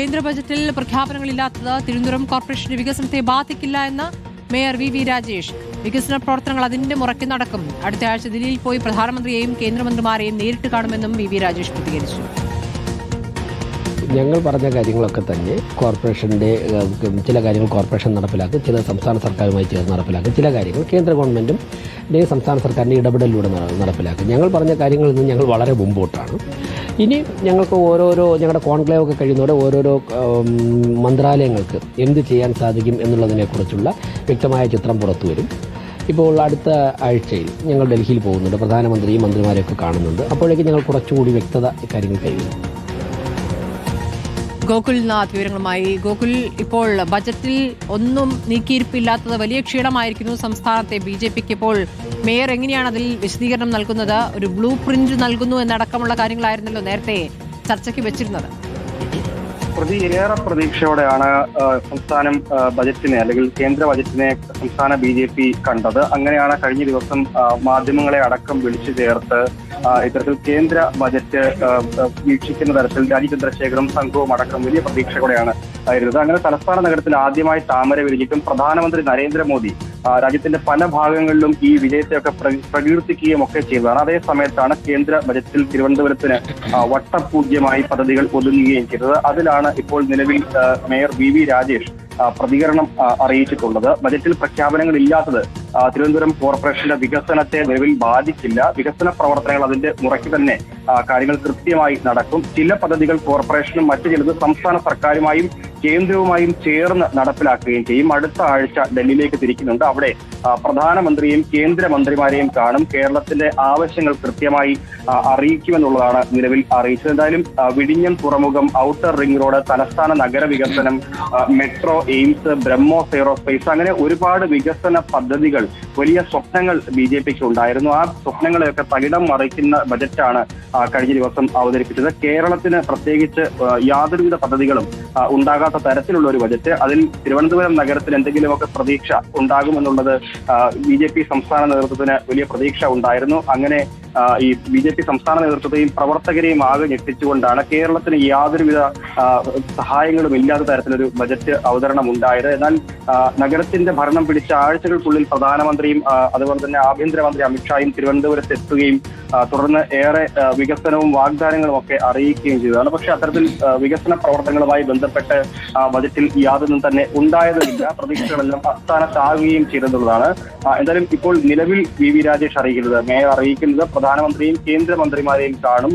കേന്ദ്ര ബജറ്റിൽ പ്രഖ്യാപനങ്ങളില്ലാത്തത് തിരുവനന്തപുരം കോർപ്പറേഷന്റെ വികസനത്തെ ബാധിക്കില്ല എന്ന് മേയർ വി വി രാജേഷ്. വികസന പ്രവർത്തനങ്ങൾ അതിന്റെ മുറയ്ക്ക് നടക്കും. അടുത്ത ആഴ്ച ദില്ലിയിൽ പോയി പ്രധാനമന്ത്രിയെയും കേന്ദ്രമന്ത്രിമാരെയും നേരിട്ട് കാണുമെന്നും വി വി രാജേഷ് പ്രതികരിച്ചു. ഞങ്ങൾ പറഞ്ഞ കാര്യങ്ങളൊക്കെ തന്നെ കോർപ്പറേഷന്റെ ചില കാര്യങ്ങൾ കോർപ്പറേഷൻ നടപ്പിലാക്കും ചില സംസ്ഥാന സർക്കാരുമായി ചേർന്ന് നടപ്പിലാക്കും ചില കാര്യങ്ങൾ കേന്ദ്ര അല്ലെങ്കിൽ സംസ്ഥാന സർക്കാരിന്റെ ഇടപെടലിലൂടെ നട- നടപ്പിലാക്കും. ഞങ്ങൾ പറഞ്ഞ കാര്യങ്ങളിൽ നിന്ന് ഞങ്ങൾ വളരെ മുമ്പോട്ടാണ്. ഇനി ഞങ്ങൾക്ക് ഓരോരോ ഞങ്ങളുടെ കോൺക്ലേവ് ഒക്കെ കഴിയുന്നതോടെ ഓരോരോ മന്ത്രാലയങ്ങൾക്ക് എന്ത് ചെയ്യാൻ സാധിക്കും എന്നുള്ളതിനെക്കുറിച്ചുള്ള വ്യക്തമായ ചിത്രം പുറത്തു വരും. ഇപ്പോൾ അടുത്ത ആഴ്ചയിൽ ഞങ്ങൾ ഡൽഹിയിൽ പോകുന്നുണ്ട്. പ്രധാനമന്ത്രിയും മന്ത്രിമാരെയൊക്കെ കാണുന്നുണ്ട്. അപ്പോഴേക്കും ഞങ്ങൾ കുറച്ചുകൂടി വ്യക്തത ഇക്കാര്യങ്ങൾ കൈവരും ഗോകുൽനാഥ് വിവരങ്ങളുമായി. ഗോകുൽ ഇപ്പോൾ ബജറ്റിൽ ഒന്നും നീക്കിയിരിപ്പില്ലാത്തത് വലിയ ക്ഷീണമായിരിക്കുന്നു സംസ്ഥാനത്തെ ബി ജെ പിക്ക് ഇപ്പോൾ. മേയർ എങ്ങനെയാണ് അതിൽ വിശദീകരണം നൽകുന്നത്? ഒരു ബ്ലൂ പ്രിന്റ് നൽകുന്നു എന്നടക്കമുള്ള കാര്യങ്ങളായിരുന്നല്ലോ നേരത്തെ ചർച്ചയ്ക്ക് വെച്ചിരുന്നത്. പ്രതി ഏറെ പ്രതീക്ഷയോടെയാണ് സംസ്ഥാനം ബജറ്റിനെ അല്ലെങ്കിൽ കേന്ദ്ര ബജറ്റിനെ സംസ്ഥാന ബി ജെ പി കണ്ടത്. അങ്ങനെയാണ് കഴിഞ്ഞ ദിവസം മാധ്യമങ്ങളെ അടക്കം വിളിച്ചു ചേർത്ത് ഇത്തരത്തിൽ കേന്ദ്ര ബജറ്റ് വീക്ഷിക്കുന്ന തരത്തിൽ രാജീവ് ചന്ദ്രശേഖറും സംഘവും അടക്കം വലിയ പ്രതീക്ഷയോടെയാണ് ആയിരുന്നത് അങ്ങനെ തലസ്ഥാന നഗരത്തിൽ ആദ്യമായി താമര വിരിഞ്ഞിട്ടും പ്രധാനമന്ത്രി നരേന്ദ്രമോദി രാജ്യത്തിന്റെ പല ഭാഗങ്ങളിലും ഈ വിജയത്തെയൊക്കെ പ്ര- പ്രകീർത്തിക്കുകയും ഒക്കെ ചെയ്തതാണ്. അതേ സമയത്താണ് കേന്ദ്ര ബജറ്റിൽ തിരുവനന്തപുരത്തിന് വട്ടപൂജ്യമായി പദ്ധതികൾ ഒതുങ്ങുകയും ചെയ്തത്. അതിലാണ് ഇപ്പോൾ നിലവിൽ മേയർ വി വി രാജേഷ് പ്രതികരണം അറിയിച്ചിട്ടുള്ളത്. ബജറ്റിൽ പ്രഖ്യാപനങ്ങൾ ഇല്ലാത്തത് തിരുവനന്തപുരം കോർപ്പറേഷന്റെ വികസനത്തെ നിലവിൽ ബാധിക്കില്ല. വികസന പ്രവർത്തനങ്ങൾ അതിന്റെ മുറയ്ക്ക് തന്നെ കാര്യങ്ങൾ കൃത്യമായി നടക്കും. ചില പദ്ധതികൾ കോർപ്പറേഷനും മറ്റു ചിലത് സംസ്ഥാന സർക്കാരുമായും കേന്ദ്രവുമായും ചേർന്ന് നടപ്പിലാക്കുകയും ചെയ്യും. അടുത്ത ആഴ്ച ഡൽഹിയിലേക്ക് തിരിക്കുന്നുണ്ട്. അവിടെ പ്രധാനമന്ത്രിയും കേന്ദ്രമന്ത്രിമാരെയും കാണും. കേരളത്തിന്റെ ആവശ്യങ്ങൾ കൃത്യമായി അറിയിക്കുമെന്നുള്ളതാണ് നിലവിൽ അറിയിച്ചത്. എന്തായാലും വിഴിഞ്ഞം തുറമുഖം ഔട്ടർ റിംഗ് റോഡ് തലസ്ഥാന നഗര വികസനം മെട്രോ എയിംസ് ബ്രഹ്മോസ് എയറോസ്പേസ് അങ്ങനെ ഒരുപാട് വികസന പദ്ധതികൾ വലിയ സ്വപ്നങ്ങൾ ബി ജെ പിക്ക് ഉണ്ടായിരുന്നു. ആ സ്വപ്നങ്ങളെയൊക്കെ തകിടം മറിക്കുന്ന ബജറ്റാണ് കഴിഞ്ഞ ദിവസം അവതരിപ്പിച്ചത്. കേരളത്തിന് പ്രത്യേകിച്ച് യാതൊരുവിധ പദ്ധതികളും ഉണ്ടാകാത്ത തരത്തിലുള്ള ഒരു ബജറ്റ് അതിൽ തിരുവനന്തപുരം നഗരത്തിൽ എന്തെങ്കിലുമൊക്കെ പ്രതീക്ഷ ഉണ്ടാകുമെന്നുള്ളത് ബി ജെ പി സംസ്ഥാന നേതൃത്വത്തിന് വലിയ പ്രതീക്ഷ ഉണ്ടായിരുന്നു. അങ്ങനെ ഈ ബി ജെ പി സംസ്ഥാന നേതൃത്വത്തെയും പ്രവർത്തകരെയും ആകെ ഞെട്ടിച്ചുകൊണ്ടാണ് കേരളത്തിന് യാതൊരുവിധ സഹായങ്ങളും ഇല്ലാത്ത തരത്തിലൊരു ബജറ്റ് അവതരണം ഉണ്ടായത് എന്നാൽ നഗരത്തിന്റെ ഭരണം പിടിച്ച ആഴ്ചകൾക്കുള്ളിൽ പ്രധാനമന്ത്രിയും അതുപോലെ തന്നെ ആഭ്യന്തരമന്ത്രി അമിത്ഷായും തിരുവനന്തപുരത്ത് എത്തുകയും തുടർന്ന് ഏറെ വികസനവും വാഗ്ദാനങ്ങളും ഒക്കെ അറിയിക്കുകയും ചെയ്തതാണ്. പക്ഷേ അത്തരത്തിൽ വികസന പ്രവർത്തനങ്ങളുമായി ബന്ധപ്പെട്ട് ബജറ്റിൽ യാതൊന്നും തന്നെ ഉണ്ടായതുമില്ല. പ്രതീക്ഷകളെല്ലാം അസ്ഥാനത്താകുകയും ചെയ്തെന്നുള്ളതാണ്. എന്തായാലും ഇപ്പോൾ നിലവിൽ വി വി രാജേഷ് അറിയിക്കുന്നത് മേയർ അറിയിക്കുന്നത് പ്രധാനമന്ത്രിയും കേന്ദ്രമന്ത്രിമാരെയും കാണും.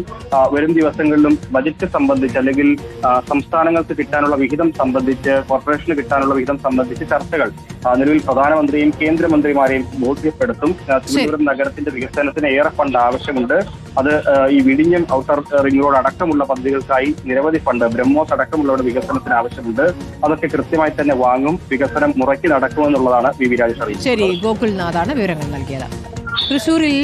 വരും ദിവസങ്ങളിലും ബജറ്റ് സംബന്ധിച്ച് അല്ലെങ്കിൽ സംസ്ഥാനങ്ങൾക്ക് കിട്ടാനുള്ള വിഹിതം സംബന്ധിച്ച് കോർപ്പറേഷന് കിട്ടാനുള്ള വിഹിതം സംബന്ധിച്ച് ചർച്ചകൾ നിലവിൽ പ്രധാനമന്ത്രിയും കേന്ദ്രമന്ത്രിമാരെയും ബോധ്യപ്പെടുത്തും. തിരുവനന്തപുരം നഗരത്തിന്റെ വികസനത്തിന് ഏറെ ഫണ്ട് ആവശ്യമുണ്ട്. അത് ഈ വിഴിഞ്ഞം ഔട്ടർ റിംഗ് റോഡ് അടക്കമുള്ള പദ്ധതികൾക്കായി നിരവധി ഫണ്ട് ബ്രഹ്മോസ് അടക്കമുള്ളവരുടെ വികസനത്തിന് ആവശ്യമുണ്ട്. അതൊക്കെ കൃത്യമായി തന്നെ വാങ്ങും. വികസനം മുറയ്ക്ക് നടക്കുമെന്നുള്ളതാണ് വി വി രാജേഷ് അറിയിച്ചത്. ശരി ഗോകുൽനാഥാണ് വിവരങ്ങൾ നൽകിയത്. തൃശൂരിൽ